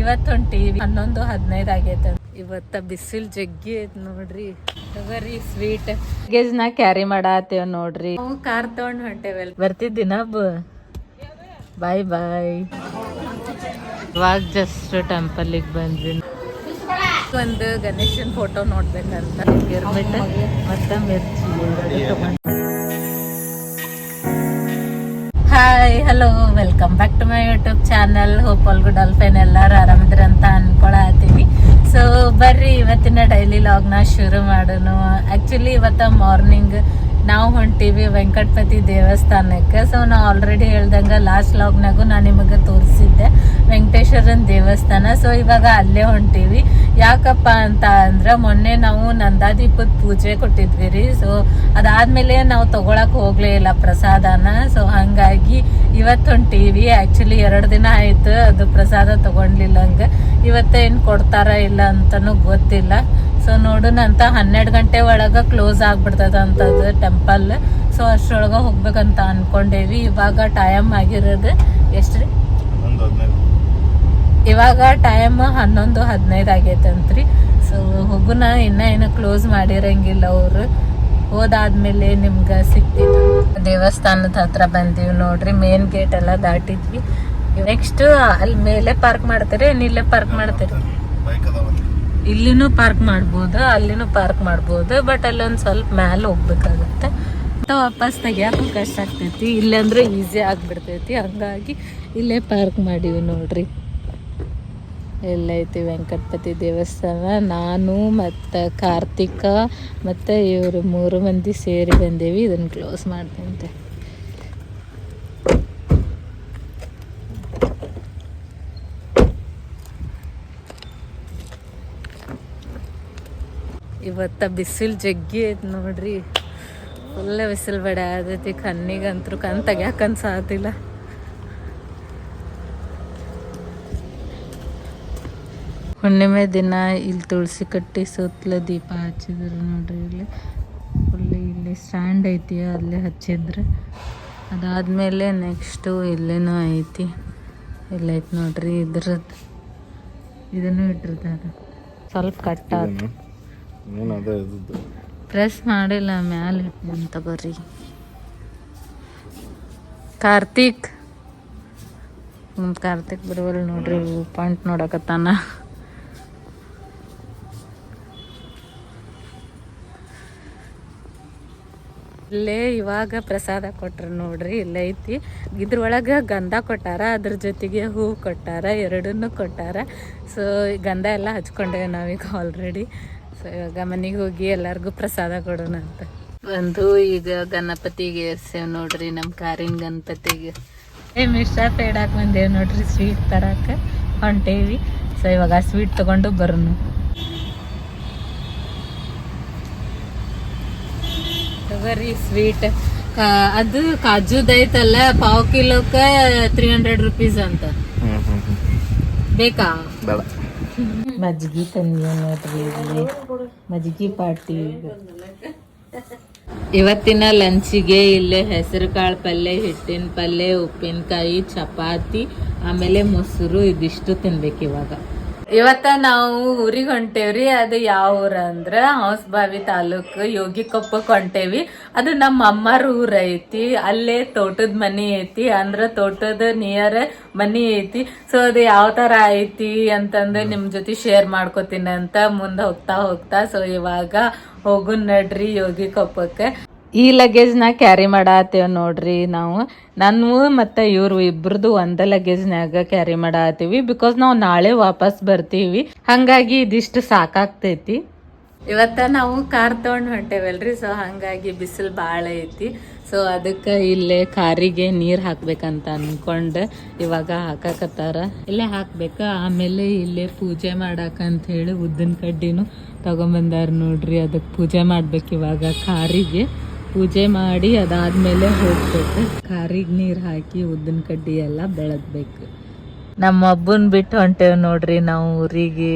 ಇವತ್ತು ಹೊಂಟೀವಿ ಹನ್ನೊಂದು, ಹದಿನೈದು ಆಗೈತೆ. ಇವತ್ತ ಬಿಸಿಲ್ ಜಗ್ಗಿ ಐತ್ ನೋಡ್ರಿ. ತಗೋರಿ ಸ್ವೀಟ್ ಗೇಜ್ ನಾ ಕ್ಯಾರಿ ಮಾಡತ್ತೇವ್ ನೋಡ್ರಿ. ನಾವು ಕಾರ್ ತಗೊಂಡ್ ಹೊಂಟೇವಲ್ ಬರ್ತಿದ್ದೀನ ಬಾಯ್ ಬಾಯ್ ಇವಾಗ ಜಸ್ಟ್ ಟೆಂಪಲಿಗೆ ಬಂದ್ವಿ. ಒಂದು ಗಣೇಶನ್ ಫೋಟೋ ನೋಡ್ಬೇಕಂತ. ಗಿರ್ಮಿಟ್ ಮತ್ತೆ ಮಿರ್ಚಿ. Hi hello welcome back to my YouTube channel hope all good all fine ಎಲ್ಲರೂ ಆರಾಮಿದ್ರೆ ಅಂತ ಅನ್ಕೊಳತ್ತೀನಿ ಸೊ ಬರ್ರಿ, ಇವತ್ತಿನ ಡೈಲಿ ಲಾಗ್ನ ಶುರು ಮಾಡೋಣ. ಆ್ಯಕ್ಚುಲಿ ಇವತ್ತ ಮಾರ್ನಿಂಗ್ ನಾವು ಹೊಂಟಿವಿ ವೆಂಕಟಪತಿ ದೇವಸ್ಥಾನಕ್ಕೆ. ಸೊ ನಾ ಆಲ್ರೆಡಿ ಹೇಳ್ದಂಗೆ ಲಾಸ್ಟ್ ಲಾಗ್ನಾಗೂ ನಾನು ನಿಮಗೆ ತೋರಿಸಿದ್ದೆ ವೆಂಕಟೇಶ್ವರನ ದೇವಸ್ಥಾನ. ಸೊ ಇವಾಗ ಅಲ್ಲೇ ಹೊಂಟಿವಿ. ಯಾಕಪ್ಪ ಅಂತ ಅಂದ್ರೆ ಮೊನ್ನೆ ನಾವು ನಂದಾದೀಪದ ಪೂಜೆ ಕೊಟ್ಟಿದ್ವಿ ರೀ ಸೊ ಅದಾದ್ಮೇಲೆ ನಾವು ತಗೊಳಕ್ ಹೋಗ್ಲೇ ಇಲ್ಲ ಪ್ರಸಾದನ. ಸೊ ಹಂಗಾಗಿ ಇವತ್ತು ಹೊಂಟಿವಿ. ಆಕ್ಚುಲಿ ಎರಡು ದಿನ ಆಯ್ತು ಅದು ಪ್ರಸಾದ ತಗೊಂಡ್ಲಿಲ್ಲ ಹಂಗ ಏನ್ ಕೊಡ್ತಾರ ಇಲ್ಲ ಅಂತಾನು ಗೊತ್ತಿಲ್ಲ. ಸೊ ನೋಡೋಣ ಅಂತ ಹನ್ನೆರಡು ಗಂಟೆ ಒಳಗ ಕ್ಲೋಸ್ ಆಗ್ಬಿಡ್ತದ ಅದು ಟೆಂಪಲ್ ಸೊ ಅಷ್ಟ್ರೊಳಗ ಹೋಗ್ಬೇಕಂತ ಅನ್ಕೊಂಡೇವಿ. ಇವಾಗ ಟೈಮ್ ಆಗಿರೋದು ಎಷ್ಟು ರೀ ಇವಾಗ ಟೈಮ್ ಹನ್ನೊಂದು ಹದಿನೈದು ಆಗೈತಂತ್ರಿ. ಸೊ ಹೋಗುನ ಇನ್ನ ಏನು ಕ್ಲೋಸ್ ಮಾಡಿರಂಗಿಲ್ಲ ಅವರು. ಹೋದಾದ್ಮೇಲೆ ನಿಮ್ಗೆ ಸಿಕ್ತಿದ್ವಿ ದೇವಸ್ಥಾನದ ಹತ್ರ ಬಂದೀವಿ ನೋಡ್ರಿ ಮೇನ್ ಗೇಟ್ ಎಲ್ಲ ದಾಟಿದ್ವಿ. ನೆಕ್ಸ್ಟ್ ಅಲ್ಲಿ ಮೇಲೆ ಪಾರ್ಕ್ ಮಾಡ್ತಾರೆ ಏನಿಲ್ಲೇ ಇಲ್ಲೇ ಪಾರ್ಕ್ ಮಾಡ್ತಾರೆ? ಇಲ್ಲಿನೂ ಪಾರ್ಕ್ ಮಾಡ್ಬೋದು, ಅಲ್ಲಿನೂ ಪಾರ್ಕ್ ಮಾಡ್ಬೋದು ಬಟ್ ಅಲ್ಲೊಂದು ಸ್ವಲ್ಪ ಮ್ಯಾಲೆ ಹೋಗ್ಬೇಕಾಗತ್ತೆ. ವಾಪಸ್ ತೆಗಿಯಾಕ ಕಷ್ಟ ಆಗ್ತೈತಿ. ಇಲ್ಲಂದ್ರೆ ಈಸಿ ಆಗಿಬಿಡ್ತೈತಿ. ಹಂಗಾಗಿ ಇಲ್ಲೇ ಪಾರ್ಕ್ ಮಾಡೀವಿ ನೋಡ್ರಿ. ಎಲ್ಲೈತಿ ವೆಂಕಟಪತಿ ದೇವಸ್ಥಾನ. ನಾನು ಮತ್ತು ಕಾರ್ತಿಕ ಮತ್ತು ಇವರು ಮೂರು ಮಂದಿ ಸೇರಿ ಬಂದೇವಿ. ಇದನ್ನು ಕ್ಲೋಸ್ ಮಾಡ್ತಂತೆ ಇವತ್ತ ಬಿಸಿಲು ಜಗ್ಗಿ ಐತೆ ನೋಡ್ರಿ. ಫುಲ್ಲ ಬಿಸಿಲು ಬಡ. ಆದೈತಿ ಕಣ್ಣಿಗಂತೂ ಕಣ್ ತೆಗ್ಯಾಕ ಸಾತಿಲ್ಲ ಹುಣ್ಣಿಮೆ ದಿನ ಇಲ್ಲಿ ತುಳಸಿ ಕಟ್ಟಿ ಸುತ್ತಲ ದೀಪ ಹಚ್ಚಿದ್ರು ನೋಡ್ರಿ ಇಲ್ಲಿ. ಫುಲ್ ಇಲ್ಲಿ ಸ್ಟ್ಯಾಂಡ್ ಐತಿ ಅಲ್ಲೇ ಹಚ್ಚಿದ್ರು. ಅದಾದ್ಮೇಲೆ ನೆಕ್ಸ್ಟು ಇಲ್ಲೇನೂ ಐತಿ. ಇಲ್ಲೈತೆ ನೋಡ್ರಿ ಇದ್ರದ್ದು ಇದನ್ನು ಇಟ್ಟಿರ್ತಾರೆ. ಸ್ವಲ್ಪ ಕಟ್ಟಾದ ಪ್ರೆಸ್ ಮಾಡಿಲ್ಲ, ಮ್ಯಾಲೆ ಇಟ್ಟಿನಿ ತಗೋರಿ ಕಾರ್ತಿಕ್. ಕಾರ್ತಿಕ್ ಬಿಡುವಲ್ ನೋಡ್ರಿ ಪಾಯಿಂಟ್ ನೋಡಕತ್ತಾನ. ಇಲ್ಲೇ ಇವಾಗ ಪ್ರಸಾದ ಕೊಟ್ರು ನೋಡ್ರಿ, ಇಲ್ಲೇ ಐತಿ. ಇದ್ರೊಳಗೆ ಗಂಧ ಕೊಟ್ಟಾರ, ಅದ್ರ ಜೊತೆಗೆ ಹೂ ಕೊಟ್ಟಾರ, ಎರಡನ್ನೂ ಕೊಟ್ಟಾರ. ಸೊ ಗಂಧ ಎಲ್ಲ ಹಚ್ಕೊಂಡೇವೆ ನಾವೀಗ ಆಲ್ರೆಡಿ ಸೊ ಇವಾಗ ಮನೆಗೆ ಹೋಗಿ ಎಲ್ಲರಿಗೂ ಪ್ರಸಾದ ಕೊಡೋಣ ಅಂತ. ಬಂದು ಈಗ ಗಣಪತಿಗೆ ಏರ್ಸೇವ್ ನೋಡ್ರಿ ನಮ್ಮ ಕಾರಿನ ಗಣಪತಿಗೆ. ಏ ಮಿಶ್ರಾ ಪೇಡಾಕ್ ಬಂದೇವ್ ನೋಡ್ರಿ ಸ್ವೀಟ್ ತರಾಕ ಹೊಂಟೇವಿ. ಸೊ ಇವಾಗ ಸ್ವೀಟ್ ತಗೊಂಡು ಬರೋನು ತಗೋರಿ ಸ್ವೀಟ್ ಅದು ಕಾಜುದೈತಲ್ಲ ಪಾವ್ ಕಿಲೋಕ ತ್ರೀ ಹಂಡ್ರೆಡ್ ರುಪೀಸ್ ಅಂತ. ಬೇಕಾ? ಬೇಡ ತಂದಿ ನೋಡ್ರಿ ಇಲ್ಲಿ ಮಜ್ಜಿಗೆ ಪಾರ್ಟಿ ಇವತ್ತಿನ ಲಂಚಿಗೆ ಇಲ್ಲೇ ಹೆಸರು ಕಾಳು ಪಲ್ಯ, ಹಿಟ್ಟಿನ ಪಲ್ಯ, ಉಪ್ಪಿನಕಾಯಿ, ಚಪಾತಿ, ಆಮೇಲೆ ಮೊಸರು, ಇದಿಷ್ಟು ತಿನ್ಬೇಕು ಇವಾಗ ಇವತ್ತ ನಾವು ಊರಿಗೆ ಹೊಂಟೇವ್ರಿ ಅದು ಯಾವ ಊರ ಅಂದ್ರ ಹೌಸ್ಬಾವಿ ತಾಲೂಕು ಯೋಗಿ ಕೊಪ್ಪಕ್ಕೆ ಹೊಂಟೇವಿ ಅದು ನಮ್ಮ ಅಮ್ಮರ ಊರ ಐತಿ ಅಲ್ಲೇ ತೋಟದ ಮನಿ ಐತಿ ಅಂದ್ರ ತೋಟದ ನಿಯರ್ ಮನಿ ಐತಿ. ಸೊ ಅದು ಯಾವ ತರ ಐತಿ ಅಂತಂದು ನಿಮ್ ಜೊತೆ ಶೇರ್ ಮಾಡ್ಕೋತೀನಿ ಅಂತ ಮುಂದೆ ಹೋಗ್ತಾ ಹೋಗ್ತಾ. ಸೊ ಇವಾಗ ಹೋಗು ನಡ್ರಿ ಯೋಗಿ ಕೊಪ್ಪಕ್ಕೆ ಈ ಲಗೇಜ್ನ ಕ್ಯಾರಿ ಮಾಡತ್ತೇವೆ ನೋಡ್ರಿ ನಾವು. ನಾನು ಮತ್ತೆ ಇವರು ಇಬ್ಬರದು ಒಂದ ಲಗೇಜ್ನಾಗ ಕ್ಯಾರಿ ಮಾಡಾತೀವಿ ಬಿಕಾಸ್ ನಾವು ನಾಳೆ ವಾಪಸ್ ಬರ್ತೀವಿ. ಹಾಗಾಗಿ ಇದಿಷ್ಟು ಸಾಕಾಗ್ತೈತಿ. ಇವತ್ತ ನಾವು ಕಾರ್ ತಗೊಂಡ್ ಹೊಂಟೇವಲ್ರಿ ಸೊ ಹಂಗಾಗಿ ಬಿಸಿಲು ಭಾಳ ಐತಿ. ಸೊ ಅದಕ್ಕೆ ಇಲ್ಲೇ ಕಾರಿಗೆ ನೀರು ಹಾಕ್ಬೇಕಂತ ಅಂದ್ಕೊಂಡು ಇವಾಗ ಹಾಕಕತ್ತಾರ. ಇಲ್ಲೇ ಹಾಕ್ಬೇಕು, ಆಮೇಲೆ ಇಲ್ಲೇ ಪೂಜೆ ಮಾಡಾಕಂತ ಹೇಳಿ ಉದ್ದಿನ ಕಡ್ಡಿನೂ ತಗೊಂಬಂದಾರ ನೋಡ್ರಿ. ಅದಕ್ಕೆ ಪೂಜೆ ಮಾಡ್ಬೇಕು ಇವಾಗ ಕಾರಿಗೆ. ಪೂಜೆ ಮಾಡಿ ಅದಾದ್ಮೇಲೆ ಹೋಗ್ಬೇಕು. ಕಾರಿಗೆ ನೀರು ಹಾಕಿ ಉದ್ದಿನ ಕಡ್ಡಿ ಎಲ್ಲ ಬೆಳಗ್ಬೇಕು. ನಮ್ಮ ಅಬ್ಬನ್ ಬಿಟ್ಟು ಹೊಂಟೇವ್ ನೋಡ್ರಿ ನಾವು ಊರಿಗೆ.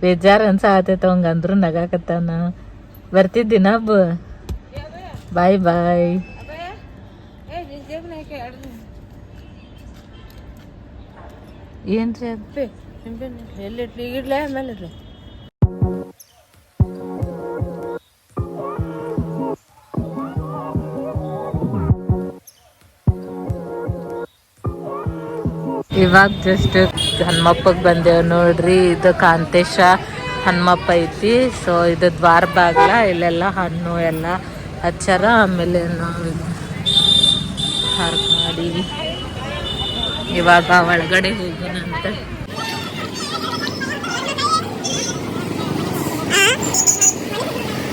ಬೇಜಾರ್ ಅನ್ಸಾತೈತ ಅವಂಗ ಅಂದ್ರು ನಗಾಕತ್ತಾನ. ಬರ್ತಿದ್ದೀನ ಹಬ್ಬ ಬಾಯ್ ಬಾಯ್ ಏನ್ರಿ ಅಬ್ಬೆ? ಎಲ್ಲಿ ಇಡ್ಲೇ? ಆಮೇಲೆ ಇವಾಗ ಜಸ್ಟ್ ಹನುಮಪ್ಪಗೆ ಬಂದೇವ್ ನೋಡ್ರಿ, ಇದು ಕಾಂತೇಶ ಹನುಮಪ್ಪ ಐತಿ. ಸೊ ಇದು ದ್ವಾರ ಬಾಗ್ಲ, ಇಲ್ಲೆಲ್ಲ ಹಣ್ಣು ಎಲ್ಲ ಹಚ್ಚಾರ. ಆಮೇಲೆ ನಾವು ಮಾಡೀವಿ. ಇವಾಗ ಒಳಗಡೆ ಹೋಗೋಣಂತ.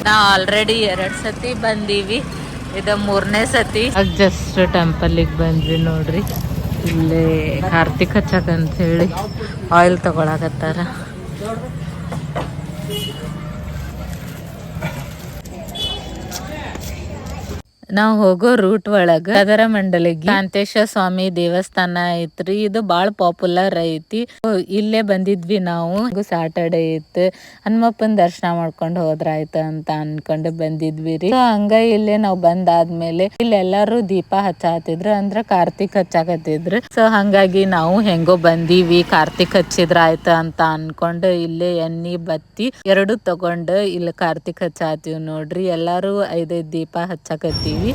ನಾವು ಆಲ್ರೆಡಿ ಎರಡು ಸತಿ ಬಂದೀವಿ. ಇದು ಮೂರನೇ ಸತಿ. ಜಸ್ಟ್ ಟೆಂಪಲಿಗೆ ಬಂದ್ವಿ ನೋಡ್ರಿ. ಇಲ್ಲೇ ಕಾರ್ತಿಕ್ ಹಚ್ಚಕ್ ಅಂತ ಹೇಳಿ ಆಯಿಲ್ ತಗೊಳಕತ್ತಾರ. ನಾವು ಹೋಗೋ ರೂಟ್ ಒಳಗ ಅದರ ಮಂಡಲಿಗೆ ಕಾಂತೇಶ ಸ್ವಾಮಿ ದೇವಸ್ಥಾನ ಐತ್ರಿ. ಇದು ಬಾಳ ಪಾಪ್ಯುಲರ್ ಐತಿ. ಇಲ್ಲೇ ಬಂದಿದ್ವಿ ನಾವು. ಸಾಟರ್ಡೆ ಇತ್ತು. ಹನುಮಪ್ಪನ ದರ್ಶನ ಮಾಡ್ಕೊಂಡು ಹೋದ್ರಾಯ್ತ ಅಂತ ಅನ್ಕೊಂಡು ಬಂದಿದ್ವಿ ರೀ. ಹಂಗ ಇಲ್ಲೇ ನಾವ್ ಬಂದಾದ್ಮೇಲೆ ಇಲ್ಲೆಲ್ಲಾರು ದೀಪ ಹಚ್ಚಾತಿದ್ರು ಅಂದ್ರ ಕಾರ್ತಿಕ್ ಹಚ್ಚಾಕತ್ತಿದ್ರು. ಸೊ ಹಂಗಾಗಿ ನಾವು ಹೆಂಗೋ ಬಂದೀವಿ. ಕಾರ್ತಿಕ್ ಹಚ್ಚಿದ್ರ ಆಯ್ತ ಅಂತ ಅನ್ಕೊಂಡು ಇಲ್ಲೇ ಎಣ್ಣಿ ಬತ್ತಿ ಎರಡು ತಗೊಂಡು ಇಲ್ಲಿ ಕಾರ್ತಿಕ್ ಹಚ್ಚಾತೀವಿ ನೋಡ್ರಿ. ಎಲ್ಲಾರು ಐದೈದ್ ದೀಪ ಹಚ್ಚಾಕತ್ತೀವಿ. ಇದ್ದೀವಿ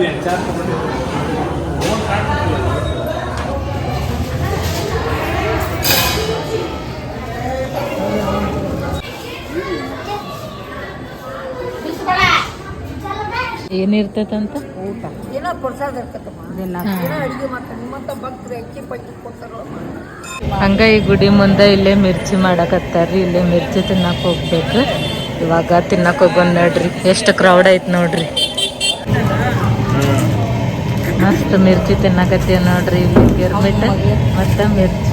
Yeah, exactly. ಏನಿರ್ತೈತಂತ? ಊಟ. ಏನೋ ಪ್ರಸಾದ ಇರ್ತೈತಮ್ಮ. ಏನೋ ಅಡಿಗೆ ಮಾಡ್ತಾರೆ. ನಿಮ್ಮಂತ ಭಕ್ತರು ಅಕ್ಕಿ ಪಕ್ಕಿ ಕೊಡ್ತಾರಲ್ಲ ಹಂಗ ಈ ಗುಡಿ ಮುಂದೆ ಇಲ್ಲೇ ಮಿರ್ಚಿ ಮಾಡಕತ್ತಾರ್ರಿ. ಇಲ್ಲೇ ಮಿರ್ಚಿ ತಿನ್ನಕ್ ಹೋಗ್ಬೇಕು ಇವಾಗ ತಿನ್ನಕ್ ಬಂದ್ ನೋಡ್ರಿ. ಎಷ್ಟು ಕ್ರೌಡ್ ಐತ್ ನೋಡ್ರಿ. ಮಸ್ತ್ ಮಿರ್ಚಿ ತಿನ್ನಕತ್ತೀವಿ ನೋಡ್ರಿ ಇಲ್ಲಿ. ಗಿರ್ಮಿಟ್ ಮತ್ತ ಮಿರ್ಚಿ.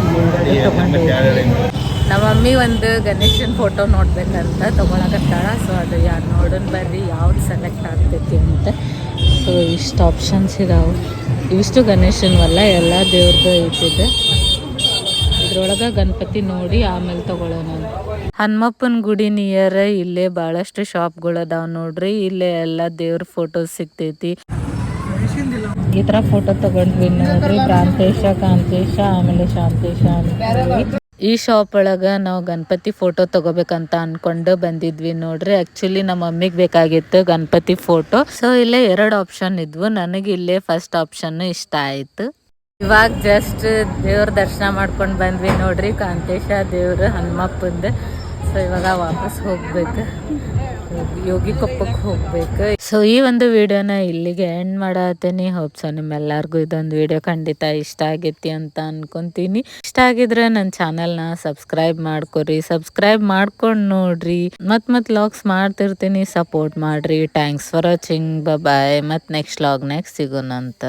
ನಮ್ಮ ಮಮ್ಮಿ ಒಂದು ಗಣೇಶನ್ ಫೋಟೋ ನೋಡ್ಬೇಕಂತ ತಗೊಳಕತ್ತಾಳ ಸೊ ಅದು ಯಾರು ನೋಡೋಣ ಬರ್ರಿ, ಯಾವ್ದು ಸೆಲೆಕ್ಟ್ ಆಗ್ತೈತಿ ಅಂತ. ಸೊ ಇಷ್ಟು ಆಪ್ಷನ್ಸ್ ಇದಾವೆ. ಇವಿಷ್ಟು ಗಣೇಶನ್ವಲ್ಲ, ಎಲ್ಲ ದೇವ್ರದ್ದು ಐತಿದೆ. ಇದ್ರೊಳಗ ಗಣಪತಿ ನೋಡಿ ಆಮೇಲೆ ತಗೊಳ್ಳೋಣ ಹನುಮಪ್ಪನ ಗುಡಿ ನಿಯರ್ ಇಲ್ಲೇ ಬಹಳಷ್ಟು ಶಾಪ್ಗಳು ಅದಾವ ನೋಡ್ರಿ. ಇಲ್ಲೇ ಎಲ್ಲ ದೇವ್ರ ಫೋಟೋ ಸಿಗ್ತೈತಿ. ಈ ತರ ಫೋಟೋ ತಗೊಂಡ್ವಿ ನೋಡ್ರಿ. ಪ್ರಾಂತೇಶ ಕಾಂತೇಶ, ಆಮೇಲೆ ಶಾಂತೇಶ ಅಂತ. ಈ ಶಾಪ್ ಒಳಗ ನಾವು ಗಣಪತಿ ಫೋಟೋ ತಗೋಬೇಕಂತ ಅನ್ಕೊಂಡು ಬಂದಿದ್ವಿ ನೋಡ್ರಿ. ಆಕ್ಚುಲಿ ನಮ್ಮ ಮಮ್ಮಿಗ್ ಬೇಕಾಗಿತ್ತು ಗಣಪತಿ ಫೋಟೋ ಸೊ ಇಲ್ಲೇ ಎರಡು ಆಪ್ಷನ್ ಇದ್ವು. ನನಗೆ ಇಲ್ಲೇ ಫಸ್ಟ್ ಆಪ್ಷನ್ ಇಷ್ಟ ಆಯ್ತು. ಇವಾಗ ಜಸ್ಟ್ ದೇವ್ರ ದರ್ಶನ ಮಾಡ್ಕೊಂಡು ಬಂದ್ವಿ ನೋಡ್ರಿ. ಕಾಂತೇಶ ದೇವ್ರ ಹನುಮಪ್ಪಂದು. ಸೊ, ಇವಾಗ ವಾಪಸ್ ಹೋಗ್ಬೇಕು. ಯೋಗಿ ಕೊಪ್ಪಕ್ಕೆ ಹೋಗ್ಬೇಕು. ಸೊ, ಈ ಒಂದು ವಿಡಿಯೋನ ಇಲ್ಲಿಗೆ ಎಂಡ್ ಮಾಡತ್ತೀನಿ ಹೋಪ್ಸೋ ನಿಮ್ಮೆಲ್ಲರಿಗೂ ಇದೊಂದು ವಿಡಿಯೋ ಖಂಡಿತ ಇಷ್ಟ ಆಗೈತಿ ಅಂತ ಅನ್ಕೊಂತೀನಿ. ಇಷ್ಟ ಆಗಿದ್ರೆ ನನ್ನ ಚಾನಲ್ನ ಸಬ್ಸ್ಕ್ರೈಬ್ ಮಾಡ್ಕೊರಿ. ಸಬ್ಸ್ಕ್ರೈಬ್ ಮಾಡ್ಕೊಂಡು ನೋಡ್ರಿ. ಮತ್ ಮತ್ ಲಾಗ್ಸ್ ಮಾಡ್ತಿರ್ತೀನಿ. ಸಪೋರ್ಟ್ ಮಾಡ್ರಿ. ಥ್ಯಾಂಕ್ಸ್ ಫಾರ್ ವಾಚಿಂಗ್ ಬಾಯ್ ಮತ್ ನೆಕ್ಸ್ಟ್ ಲಾಗ್ ನೆಕ್ಸ್ಟ್ ಸಿಗೋಣಂತ.